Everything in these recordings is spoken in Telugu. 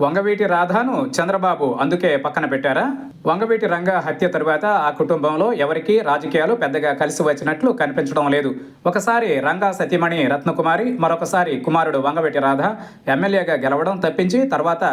వంగవీటి రాధాను చంద్రబాబు అందుకే పక్కన పెట్టారా? వంగవీటి రంగ హత్య తరువాత ఆ కుటుంబంలో ఎవరికీ రాజకీయాలు పెద్దగా కలిసి వచ్చినట్లు కనిపించడం లేదు. ఒకసారి రంగా సతీమణి రత్నకుమారి మరొకసారి కుమారుడు వంగవీటి రాధ ఎమ్మెల్యేగా గెలవడం తప్పించి తర్వాత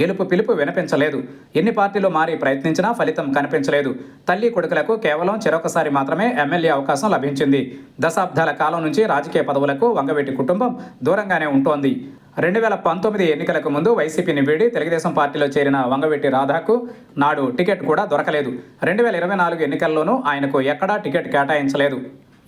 గెలుపు పిలుపు వినిపించలేదు. ఎన్ని పార్టీలు మారి ప్రయత్నించినా ఫలితం కనిపించలేదు. తల్లి కొడుకులకు కేవలం చెరొకసారి మాత్రమే ఎమ్మెల్యే అవకాశం లభించింది. దశాబ్దాల కాలం నుంచి రాజకీయ పదవులకు వంగవీటి కుటుంబం దూరంగానే ఉంటోంది. రెండు వేల పంతొమ్మిది ఎన్నికలకు ముందు వైసీపీని వీడి తెలుగుదేశం పార్టీలో చేరిన వంగవెట్టి రాధాకు నాడు టికెట్ కూడా దొరకలేదు. రెండు వేల ఇరవై నాలుగు ఎన్నికల్లోనూ ఆయనకు ఎక్కడా టికెట్ కేటాయించలేదు.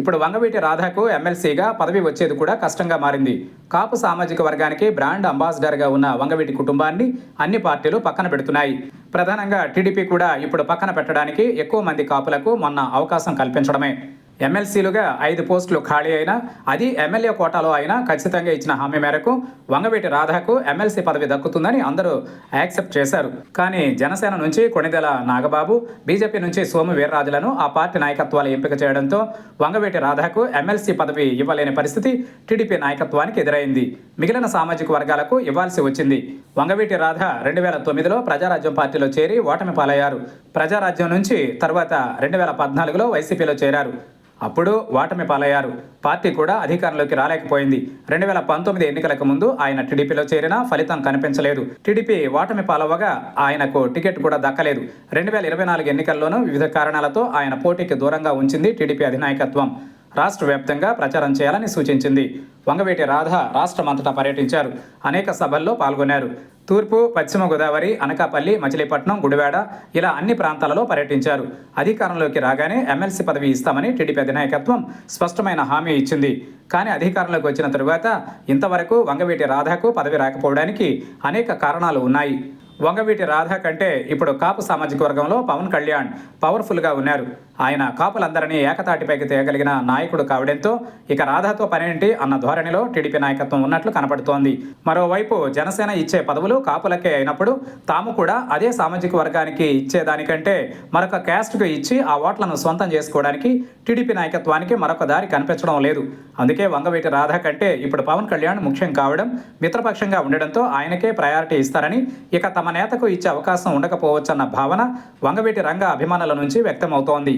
ఇప్పుడు వంగవీటి రాధాకు ఎమ్మెల్సీగా పదవి వచ్చేది కూడా కష్టంగా మారింది. కాపు సామాజిక వర్గానికి బ్రాండ్ అంబాసిడర్గా ఉన్న వంగవీటి కుటుంబాన్ని అన్ని పార్టీలు పక్కన పెడుతున్నాయి. ప్రధానంగా టీడీపీ కూడా ఇప్పుడు పక్కన పెట్టడానికి ఎక్కువ మంది కాపులకు మొన్న అవకాశం కల్పించడమే. ఎమ్మెల్సీలుగా ఐదు పోస్టులు ఖాళీ అయినా అది ఎమ్మెల్యే కోటాలో అయినా ఖచ్చితంగా ఇచ్చిన హామీ మేరకు వంగవీటి రాధాకు ఎమ్మెల్సీ పదవి దక్కుతుందని అందరూ యాక్సెప్ట్ చేశారు. కానీ జనసేన నుంచి కొణిదెల నాగబాబు బీజేపీ నుంచి సోము వీర్రాజులను ఆ పార్టీ నాయకత్వాలు ఎంపిక చేయడంతో వంగవీటి రాధాకు ఎమ్మెల్సీ పదవి ఇవ్వలేని పరిస్థితి టీడీపీ నాయకత్వానికి ఎదురైంది. మిగిలిన సామాజిక వర్గాలకు ఇవ్వాల్సి వచ్చింది. వంగవీటి రాధ రెండు వేల తొమ్మిదిలో ప్రజారాజ్యం పార్టీలో చేరి ఓటమి పాలయ్యారు. ప్రజారాజ్యం నుంచి తర్వాత రెండు వేల పద్నాలుగులో వైసీపీలో చేరారు. అప్పుడు వాటమి పాలయ్యారు. పార్టీ కూడా అధికారంలోకి రాలేకపోయింది. రెండు వేల పంతొమ్మిది ఎన్నికలకు ముందు ఆయన టీడీపీలో చేరినా ఫలితం కనిపించలేదు. టీడీపీ వాటమి పాలవగా ఆయనకు టికెట్ కూడా దక్కలేదు. రెండు వేల ఇరవై నాలుగు ఎన్నికల్లోనూ వివిధ కారణాలతో ఆయన పోటీకి దూరంగా ఉంచింది టీడీపీ అధినాయకత్వం. రాష్ట్ర వ్యాప్తంగా ప్రచారం చేయాలని సూచించింది. వంగవేటి రాధ రాష్ట్రమంతటా పర్యటించారు. అనేక సభల్లో పాల్గొన్నారు. తూర్పు పశ్చిమ గోదావరి అనకాపల్లి మచిలీపట్నం గుడివాడ ఇలా అన్ని ప్రాంతాలలో పర్యటించారు. అధికారంలోకి రాగానే ఎమ్మెల్సీ పదవి ఇస్తామని టీడీపీ అధినాయకత్వం స్పష్టమైన హామీ ఇచ్చింది. కానీ అధికారంలోకి వచ్చిన తరువాత ఇంతవరకు వంగవీటి రాధకు పదవి రాకపోవడానికి అనేక కారణాలు ఉన్నాయి. వంగవీటి రాధ కంటే ఇప్పుడు కాపు సామాజిక వర్గంలో పవన్ కళ్యాణ్ పవర్ఫుల్గా ఉన్నారు. ఆయన కాపులందరినీ ఏకతాటిపైకి తేయగలిగిన నాయకుడు కావడంతో ఇక రాధాతో పనేంటి అన్న ధోరణిలో టీడీపీ నాయకత్వం ఉన్నట్లు కనపడుతోంది. మరోవైపు జనసేన ఇచ్చే పదవులు కాపులకే అయినప్పుడు తాము కూడా అదే సామాజిక వర్గానికి ఇచ్చేదానికంటే మరొక క్యాస్ట్కు ఇచ్చి ఆ ఓట్లను సొంతం చేసుకోవడానికి టీడీపీ నాయకత్వానికి మరొక దారి కనిపించడం లేదు. అందుకే వంగవీటి రాధ కంటే ఇప్పుడు పవన్ కళ్యాణ్ ముఖ్యం కావడం మిత్రపక్షంగా ఉండడంతో ఆయనకే ప్రయారిటీ ఇస్తారని ఇక తమ తమ నేతకు ఇచ్చే అవకాశం ఉండకపోవచ్చన్న భావన వంగవీటి రంగ అభిమానుల నుంచి వ్యక్తమవుతోంది.